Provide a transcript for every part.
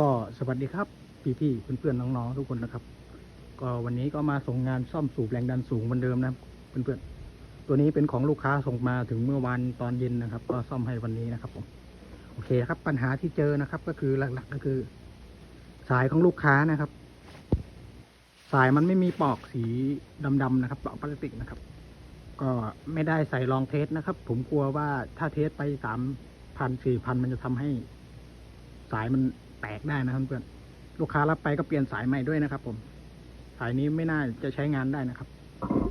ก็สวัสดีครับพี่พี่ๆเพื่อนๆน้องๆทุกคนนะครับ ก็วันนี้ก็มาส่งงานซ่อมสูบแรงดันสูงเหมือนเดิมนะเพื่อนๆตัวนี้เป็นของลูกค้าส่งมาถึงเมื่อวานตอนเย็นนะครับ ก็ซ่อมให้วันนี้นะครับผมโอเคครับ ปัญหาที่เจอนะครับ ก็คือหลักๆก็คือ สายของลูกค้านะครับ สายมันไม่มีปลอกสีดำๆนะครับปลอกพลาสติกนะครับ ก็ไม่ได้ใส่รองเทสนะครับ ผมกลัวว่าถ้าเทสไปสามพันสี่พันมันจะทำให้ สายมัน ตกได้นะครับเพื่อนลูกค้ารับไปก็เปลี่ยนสายใหม่ด้วยนะครับ ผม สายนี้ไม่น่าจะใช้งานได้นะครับ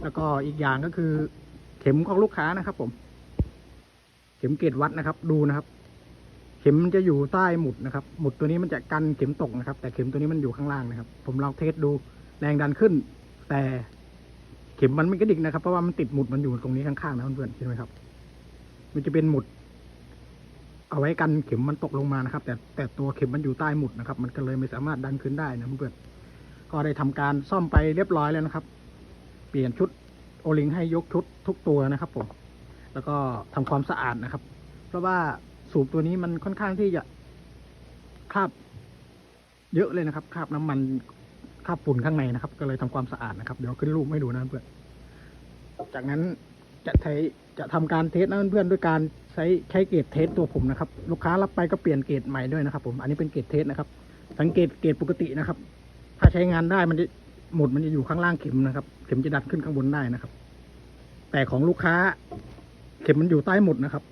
แล้วก็อีกอย่างก็คือ เข็มของลูกค้านะครับ ผม เข็มเกรดวัดนะครับ ดูนะครับ เข็มจะอยู่ใต้หมุดนะครับ หมุดตัวนี้มันจะกันเข็มตกนะครับ แต่เข็มตัวนี้มันอยู่ข้างล่างนะครับ ผมลองเทสดูแรงดันขึ้น แต่เข็มมันไม่กระดิกนะครับ เพราะว่ามันติดหมุดมันอยู่ตรงนี้ข้างๆนะเพื่อนๆเห็นไหมครับ มันจะเป็นหมุด เอาไว้กันเข็มมันตกลงมานะครับ แต่แต่ตัวเข็มมันอยู่ใต้หมุดนะครับ มันก็เลยไม่สามารถดันขึ้นได้นะเพื่อนก็ได้ทำการซ่อมไปเรียบร้อยแล้วนะครับ เปลี่ยนชุดโอลิงให้ยกชุดทุกตัวนะครับผมแล้วก็ทำความสะอาดนะครับ เพราะว่าสูบตัวนี้มันค่อนข้างที่จะคราบเยอะเลยนะครับคราบน้ำมันคราบฝุ่นข้างในนะครับ ก็เลยทำความสะอาดนะครับ เดี๋ยวขึ้นรูปให้ดูนะเพื่อนจากนั้น จะใช้จะทำการเทสนะเพื่อนๆด้วยการใช้ใช้เกรดเทสตัวผมนะครับ ลูกค้ารับไปก็เปลี่ยนเกรดใหม่ด้วยนะครับ ผมอันนี้เป็นเกรดเทสนะครับ สังเกตเกรดปกตินะครับ ถ้าใช้งานได้มันจะหมุดมันจะอยู่ข้างล่างเข็มนะครับ เข็มจะดันขึ้นข้างบนได้นะครับ แต่ของลูกค้า เข็มมันอยู่ใต้หมุดนะครับ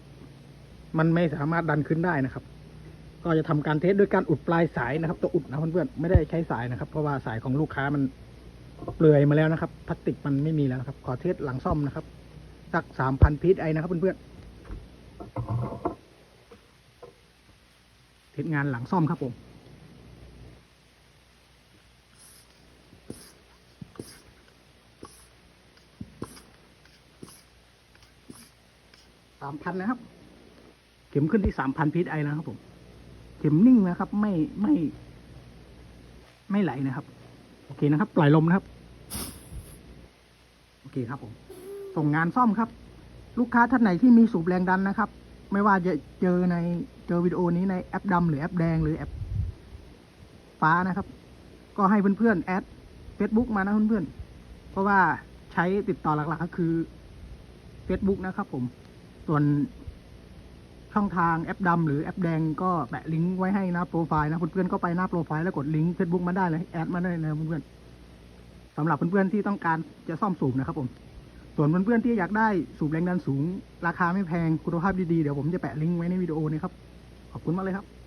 มันไม่สามารถดันขึ้นได้นะครับ ก็จะทำการเทสด้วยการอุดปลายสายนะครับ ตัวอุดนะเพื่อนๆไม่ได้ใช้สายนะครับ เพราะว่าสายของลูกค้ามันเปลือยมาแล้วนะครับพลาสติกมันไม่มีแล้วครับ ขอเทสหลังซ่อมนะครับ สักสามพันพีทไอนะครับเพื่อนๆเทสงานหลังซ่อมครับผมสามพันนะครับ เข็มขึ้นที่สามพันพีทไอนะครับผม เข็มนิ่งนะครับ ไม่ไม่ ไม่ไหลนะครับ โอเคนะครับ ปล่อยลมนะครับ โอเคครับผม ส่งงานซ่อมครับ ลูกค้าท่านไหนที่มีสูบแรงดันนะครับ ไม่ว่าจะเจอในเจอวิดีโอนี้ในแอปดำหรือแอปแดงหรือแอปฟ้านะครับ ก็ให้เพื่อนๆแอด Facebook มานะเพื่อนๆเพราะว่าใช้ติดต่อหลักๆก็คือ Facebook นะครับ ผมส่วนช่องทางแอปดำหรือแอปแดงก็แปะลิงก์ไว้ให้น้าโปรไฟล์นะเพื่อนๆก็ไปหน้าโปรไฟล์แล้วกดลิงก์ Facebook มาได้เลยแอดมาได้เลยนเพื่อนๆสำหรับเพื่อนๆที่ต้องการจะซ่อมสูบนะครับผม ส่วนเพื่อนๆที่อยากได้สูบแรงดันสูง ราคาไม่แพงคุณภาพดีๆ เดี๋ยวผมจะแปะลิงก์ไว้ในวิดีโอนี้ครับ ขอบคุณมากเลยครับ